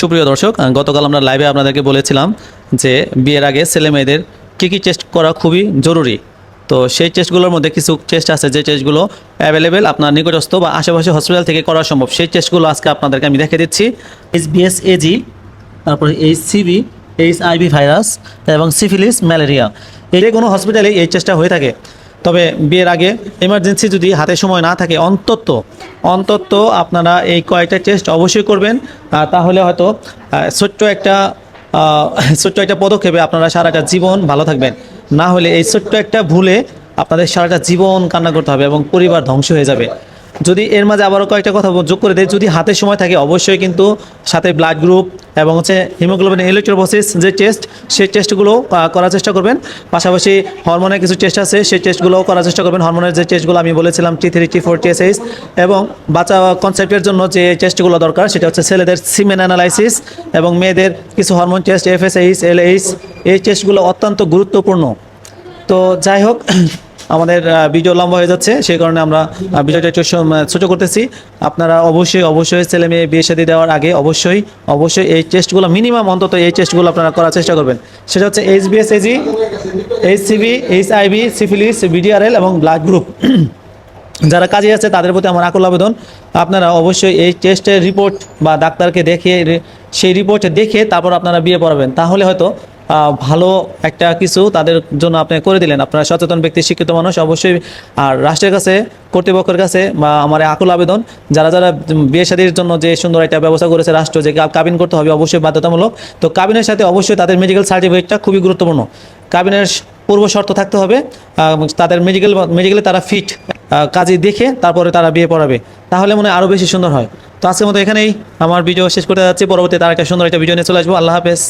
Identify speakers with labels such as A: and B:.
A: সুপ্রিয় দর্শক গতকাল আমরা লাইভে আপনাদেরকে বলেছিলাম যে বিয়ের আগে ছেলে মেয়েদের কী কী টেস্ট করা খুবই জরুরি। তো সেই টেস্টগুলোর মধ্যে কিছু টেস্ট আছে, যে টেস্টগুলো অ্যাভেলেবেল আপনার নিকটস্থ বা আশেপাশে হসপিটাল থেকে করা সম্ভব। সেই টেস্টগুলো আজকে আপনাদেরকে আমি দেখে দিচ্ছি। এইচ বিএস এজি তারপরে H CB H IV virus এবং সিফিলিস ম্যালেরিয়া এই কোনো হসপিটালে এই টেস্টটা হয়ে থাকে। তবে বিয়ের আগে এমার্জেন্সি যদি হাতে সময় না থাকে, অন্তত অন্তত আপনারা এই কয়েকটা টেস্ট অবশ্যই করবেন। তাহলে হয়তো ছোট্ট একটা ছোট্ট একটা পদক্ষেপে আপনারা সারাটা জীবন ভালো থাকবেন। না হলে এই ছোট্ট একটা ভুলে আপনাদের সারাটা জীবন কান্না করতে হবে এবং পরিবার ধ্বংস হয়ে যাবে। যদি এর মাঝে আবারও কয়েকটা কথা যোগ করে দেয় যদি হাতে সময় থাকে, অবশ্যই কিন্তু সাথে ব্লাড গ্রুপ এবং হচ্ছে হিমোগ্লোবিন ইলেকট্রোপোসিস যে টেস্ট সেই টেস্টগুলো করার চেষ্টা করবেন। পাশাপাশি হরমোনের কিছু টেস্ট আছে, সেই টেস্টগুলোও করার চেষ্টা করবেন। হরমোনের যে টেস্টগুলো আমি বলেছিলাম T three T four T S এবং বাচ্চা কনসেপ্টের জন্য যে টেস্টগুলো দরকার, সেটা হচ্ছে ছেলেদের সিমেন অ্যানালাইসিস এবং মেয়েদের কিছু হরমোন টেস্ট এফএসএইচ এলএইচ এই টেস্টগুলো অত্যন্ত গুরুত্বপূর্ণ। তো যাই হোক আমাদের ভিডিও লম্বা হয়ে যাচ্ছে, সেই কারণে আমরা ভিডিওটা একটু ছোট করতেছি। আপনারা অবশ্যই অবশ্যই ছেলে মেয়ে বিয়ে শাদী দেওয়ার আগে অবশ্যই অবশ্যই এই টেস্টগুলো মিনিমাম অন্তত এই টেস্টগুলো আপনারা করার চেষ্টা করবেন। সেটা হচ্ছে H BS AG H CB H IV syphilis VDRL এবং ব্লাড গ্রুপ যারা কাজে আছে, তাদের প্রতি আমার আকুল আবেদন। আপনারা অবশ্যই এই টেস্টের রিপোর্ট বা ডাক্তারকে দেখিয়ে সেই রিপোর্ট দেখে তারপর আপনারা বিয়ে পড়াবেন। তাহলে হয়তো ভালো একটা কিছু তাদের জন্য আপনি করে দিলেন। আপনারা সচেতন ব্যক্তি, শিক্ষিত মানুষ অবশ্যই। আর রাষ্ট্রের কাছে, কর্তৃপক্ষের কাছে বা আমার আকুল আবেদন, যারা যারা বিয়ে শাদীর জন্য যে সুন্দর একটা ব্যবস্থা করেছে রাষ্ট্র, যে কাবিন করতে হবে অবশ্যই বাধ্যতামূলক। তো কাবিনের সাথে অবশ্যই তাদের মেডিকেল সার্টিফিকেটটা খুবই গুরুত্বপূর্ণ। কাবিনের পূর্ব শর্ত থাকতে হবে। তাদের মেডিকেল মেডিকেলে তারা ফিট কাজে দেখে তারপরে তারা বিয়ে পড়াবে। তাহলে মনে আরও বেশি সুন্দর হয়। তো আজকের মতো এখানেই আমার ভিডিও শেষ করতে যাচ্ছি। পরবর্তী তার একটা সুন্দর একটা ভিডিও নিয়ে চলে আসব। আল্লাহ হাফেজ।